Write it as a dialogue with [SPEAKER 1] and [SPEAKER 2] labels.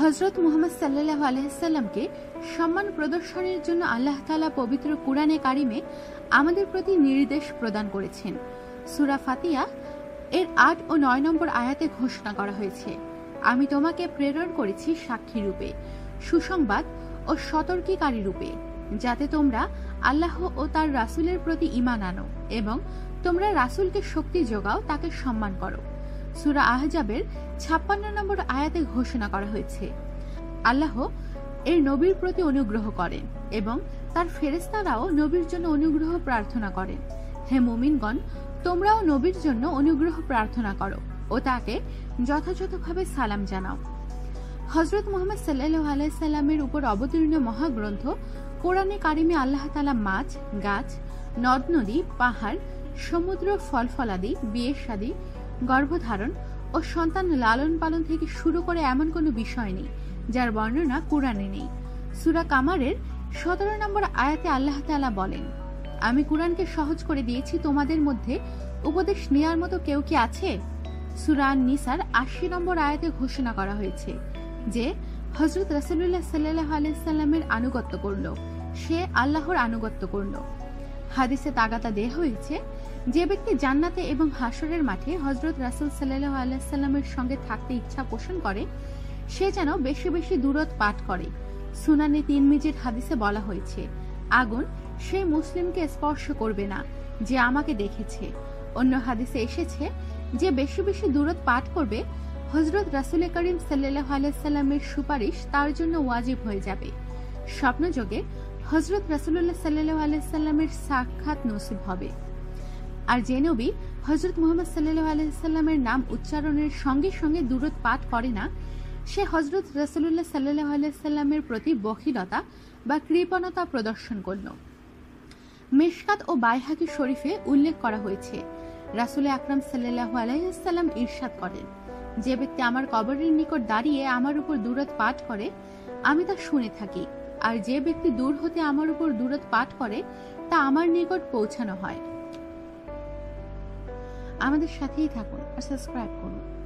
[SPEAKER 1] হজরত মুহাম্মদ সাল্লাহ আলহিসাল্লামকে সম্মান প্রদর্শনের জন্য আল্লাহ তালা পবিত্র কুরআনে কারিমে আমাদের প্রতি নির্দেশ প্রদান করেছেন। সুরা ফাতিয়া এর আট ও নয় নম্বর আয়াতে ঘোষণা করা হয়েছে। আমি তোমাকে প্রেরণ করেছি সাক্ষী রূপে, সুসংবাদ ও সতর্কীকারী রূপে, যাতে তোমরা আল্লাহ ও তার রাসুলের প্রতি ইমান আনো এবং তোমরা রাসুলকে শক্তি যোগাও, তাকে সম্মান করো। সুরা আহজাবের ছাপ্পান্ন নম্বর আয়াতে ঘোষণা করা হয়েছে। আল্লাহ এর নবীর প্রতি অনুগ্রহ করেন এবং তার ফেরেস্তারাও নবীর জন্য অনুগ্রহ প্রার্থনা করেন। হে মুমিনগণ, তোমরাও নবীর জন্য অনুগ্রহ প্রার্থনা করো ও তাকে যথাযথভাবে সালাম জানাও। হজরত মোহাম্মদ সাল্লাহ আলাইসাল্লামের উপর অবতীর্ণ মহাগ্রন্থ কোরআনে কারিমে আল্লাহ তালা মাছ, গাছ নদ নদী পাহাড়, সমুদ্র, ফলফলাদি বিয়ে শাদী গর্ভধারণ ও সন্তান লালন পালন থেকে শুরু করে এমন কোনো বিষয় নেই, যার বর্ণনা কোরআনে নেই। সুরা কামারের সতেরো নম্বর আয়াতে আল্লাহ তালা বলেন, আমি কোরআনকে সহজ করে দিয়েছি, তোমাদের মধ্যে উপদেশ নেয়ার মতো কেউ কি আছে? সুরান নিসার আশি নম্বর আয়াতে ঘোষণা করা হয়েছে যে হজরত রসুল্লাহ সাল্লাহ আলাইসাল্লামের আনুগত্য করল। সে আল্লাহর আনুগত্য করল। হাদিসে তাগাতা দেয়া হয়েছে, যে ব্যক্তি জান্নাতে এবং হাসরের মাঠে হজরত রাসুল সাল্লাহ আলাইসাল্লামের সঙ্গে থাকতে ইচ্ছা পোষণ করে, সে যেন বেশি বেশি দূরত পাঠ করে। সুনানি তিন মিজের হাদিসে বলা হয়েছে, আগুন সেই মুসলিমকে স্পর্শ করবে না, যে আমাকে দেখেছে। অন্য হাদিসে এসেছে, যে বেশি বেশি দূরত পাঠ করবে হজরত রাসুল করিম সাল্লাহ আলাইসাল্লামের সুপারিশ তার জন্য ওয়াজিব হয়ে যাবে। স্বপ্নযোগে হজরত রাসুল্লাহ সাল্লাহ আলাইসাল্লামের সাক্ষাৎ নসিব হবে। আর যে নবী হজরত মোহাম্মদ সাল্লাহ আলাইসাল্লামের নাম উচ্চারণের সঙ্গে সঙ্গে দূরত পাঠ করে না, সে হজরত রাসুল্লাহ সাল্লাহ আলাইসাল্লামের প্রতি বখিলতা বা কৃপণতা প্রদর্শন করল। মেশকাত ও বাইহাকি শরীফে উল্লেখ করা হয়েছে, রাসুল আকরাম সাল্লাহ আলাইসাল্লাম ঈর্ষাদ করেন, যে ব্যক্তি আমার কবরের নিকট দাঁড়িয়ে আমার উপর দূরত পাঠ করে, আমি তা শুনে থাকি। আর যে ব্যক্তি দূর হতে আমার উপর দূরত পাঠ করে, তা আমার নিকট পৌঁছানো হয়। আমাদের সাথেই থাকুন আর সাবস্ক্রাইব করুন।